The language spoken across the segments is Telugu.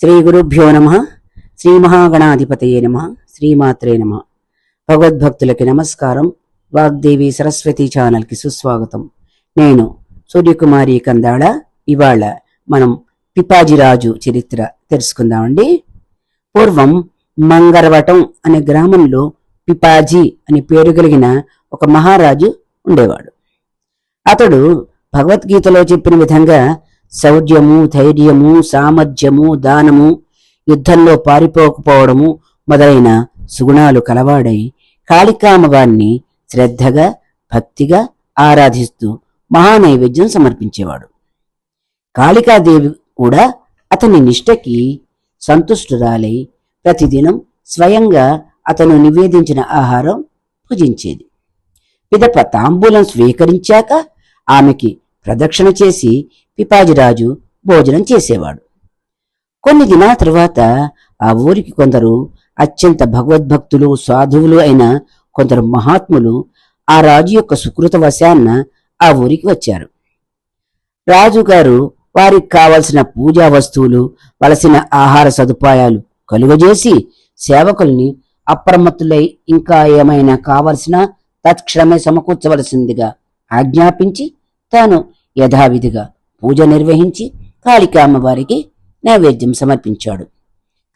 శ్రీ గురుభ్యో నమ. శ్రీ మహాగణాధిపతయే నమ. శ్రీమాత్రే నమ. భగవద్భక్తులకి నమస్కారం. వాగ్దేవి సరస్వతి ఛానల్కి సుస్వాగతం. నేను సూర్యకుమారి కందాళ. ఇవాళ మనం పిపాజిరాజు చరిత్ర తెలుసుకుందామండి. పూర్వం మంగరవటం అనే గ్రామంలో పిపాజీ అనే పేరు కలిగిన ఒక మహారాజు ఉండేవాడు. అతడు భగవద్గీతలో చెప్పిన విధంగా శౌర్యము ధైర్యము సామర్థ్యము దానము యుద్ధంలో పారిపోకపోవడము మొదలైన సుగుణాలు కలవాడై కాళికామవాన్ని శ్రద్ధగా భక్తిగా ఆరాధిస్తూ మహానైవేద్యం సమర్పించేవాడు. కాళికాదేవి కూడా అతని నిష్టకి సంతుష్టురాలై ప్రతిదినం స్వయంగా అతను నివేదించిన ఆహారం భుజించేది పిదప తాంబూలం స్వీకరించాక ఆమెకి ప్రదక్షిణ చేసి పిపాజిరాజు భోజనం చేసేవాడు. కొన్ని దినాల తరువాత ఆ ఊరికి కొందరు అత్యంత భగవద్భక్తులు సాధువులు అయిన కొందరు మహాత్ములు ఆ రాజు యొక్క సుకృత వశాన్న ఆ ఊరికి వచ్చారు. రాజుగారు వారికి కావలసిన పూజా వస్తువులు వలసిన ఆహార సదుపాయాలు కలుగజేసి సేవకుల్ని అప్రమత్తులై ఇంకా ఏమైనా కావలసిన తత్క్షణమే సమకూర్చవలసిందిగా ఆజ్ఞాపించి తాను యథావిధిగా పూజ నిర్వహించి కాళికామ్మ అమ్మవారికి నైవేద్యం సమర్పించాడు.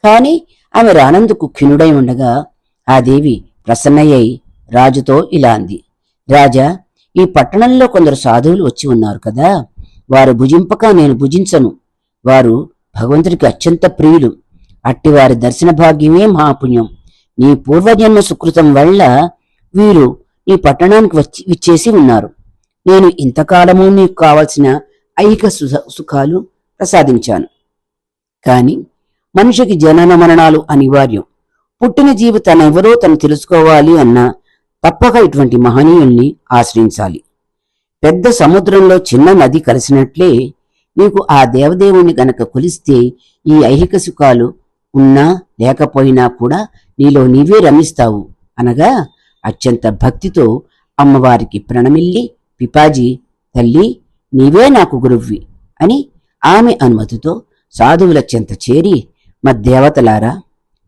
కాని ఆమె రానందుకు ఖినుడై ఉండగా ఆ దేవి ప్రసన్నయ్యై రాజుతో ఇలా అంది. రాజా ఈ పట్టణంలో కొందరు సాధువులు వచ్చి ఉన్నారు కదా. వారు భుజింపక నేను భుజించను. వారు భగవంతుడికి అత్యంత ప్రియులు. అట్టి వారి దర్శన భాగ్యమే మహాపుణ్యం. నీ పూర్వజన్మ సుకృతం వల్ల వీరు ఈ పట్టణానికి వచ్చి విచ్చేసి ఉన్నారు. నేను ఇంతకాలము నీకు కావలసిన ఐహిక సుఖ- సుఖాలు ప్రసాదించాను. కాని మనిషికి జనన మరణాలు అనివార్యం. పుట్టిన జీవి తనెవరో తను తెలుసుకోవాలి అన్న తప్పక ఇటువంటి మహనీయుల్ని ఆశ్రయించాలి. పెద్ద సముద్రంలో చిన్న నది కలిసినట్లే నీకు ఆ దేవదేవుని గనక కొలిస్తే ఈ ఐహిక సుఖాలు ఉన్నా లేకపోయినా కూడా నీలో నీవే రమిస్తావు అనగా అత్యంత భక్తితో అమ్మవారికి ప్రణమిల్లి పిపాజీ తల్లి నీవే నాకు గురువ్వి అని ఆమె అనుమతితో సాధువుల చెంత చేరి మద్దేవతలారా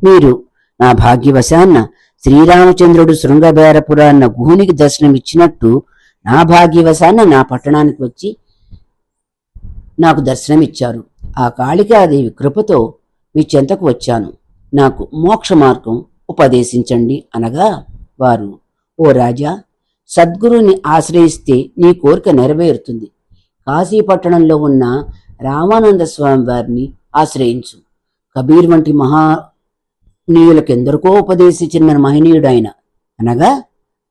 మీరు నా భాగ్యవశాన్న శ్రీరామచంద్రుడు శృంగబేరపురాన్న గుహునికి దర్శనమిచ్చినట్టు నా భాగ్యవశాన్న నా పట్టణానికి వచ్చి నాకు దర్శనమిచ్చారు. ఆ కాళికాదేవి కృపతో మీ చెంతకు వచ్చాను. నాకు మోక్ష మార్గం ఉపదేశించండి అనగా వారు ఓ రాజా సద్గురుని ఆశ్రయిస్తే నీ కోరిక నెరవేరుతుంది. కాశీపట్టణంలో ఉన్న రామానంద స్వామి వారిని ఆశ్రయించు. కబీర్ వంటి మహానీయులకెందరికో ఉపదేశించిన మహనీయుడు ఆయన అనగా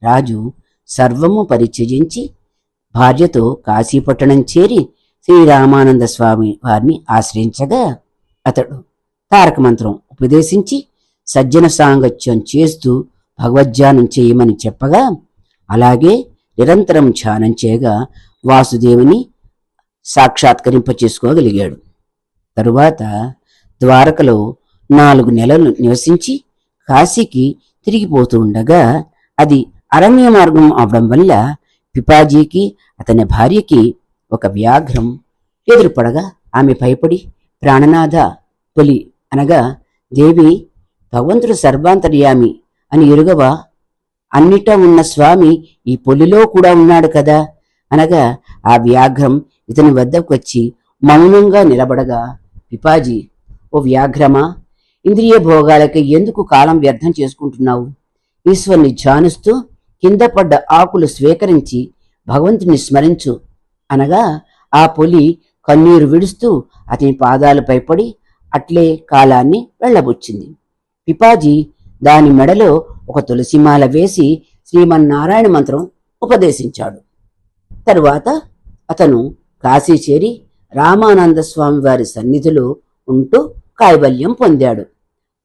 రాజు సర్వము పరిత్యజించి భార్యతో కాశీపట్టణం చేరి శ్రీరామానంద స్వామి వారిని ఆశ్రయించగా అతడు తారక మంత్రం ఉపదేశించి సజ్జన సాంగత్యం చేస్తూ భగవద్ధ్యానం చేయమని చెప్పగా అలాగే నిరంతరం ధ్యానం చేయగా వాసుదేవుని సాక్షాత్కరింప చేసుకోగలిగాడు. తరువాత ద్వారకలో నాలుగు నెలలు నివసించి కాశీకి తిరిగిపోతూ ఉండగా అది అరణ్య మార్గం అవడం వల్ల పిపాజీకి అతని భార్యకి ఒక వ్యాఘ్రం ఎదురుపడగా ఆమె భయపడి ప్రాణనాథ పులి అనగా దేవి భగవంతుడు సర్వాంతర్యామి అని ఎరుగవా? అన్నిటా ఉన్న స్వామి ఈ పొలిలో కూడా ఉన్నాడు కదా. అనగా ఆ వ్యాఘ్రం ఇతని వద్దకు వచ్చి మౌనంగా నిలబడగా పిపాజీ ఓ వ్యాఘ్రమా? ఇంద్రియ భోగాలకి ఎందుకు కాలం వ్యర్థం చేసుకుంటున్నావు? ఈశ్వరుని ధ్యానిస్తూ కింద పడ్డ ఆకులు స్వీకరించి భగవంతుని స్మరించు. అనగా ఆ పులి కన్నీరు విడుస్తూ అతని పాదాలపై పడి అట్లే కాలాన్ని వెళ్ళబుచ్చింది. పిపాజీ దాని మెడలో ఒక తులసిమాల వేసి శ్రీమన్నారాయణ మంత్రం ఉపదేశించాడు. తరువాత అతను కాశీ చేరి రామానంద స్వామి వారి సన్నిధిలో ఉంటూ కైవల్యం పొందాడు.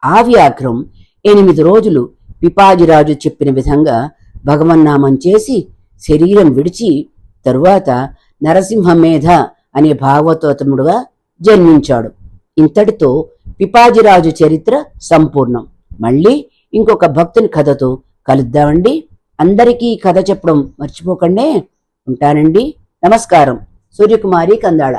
ఆ వ్యాఘ్రం ఎనిమిది రోజులు పిపాజిరాజు చెప్పిన విధంగా భగవన్నామం చేసి శరీరం విడిచి తరువాత నరసింహమేధ అనే భాగవతోత్తముడుగా జన్మించాడు. ఇంతటితో పిపాజిరాజు చరిత్ర సంపూర్ణం. మళ్ళీ ఇంకొక భక్తుని కథతో కలుద్దామండి. అందరికీ కథ చెప్పడం మర్చిపోకండి. ఉంటానండి. నమస్కారం. సూర్యకుమారి కందాళ.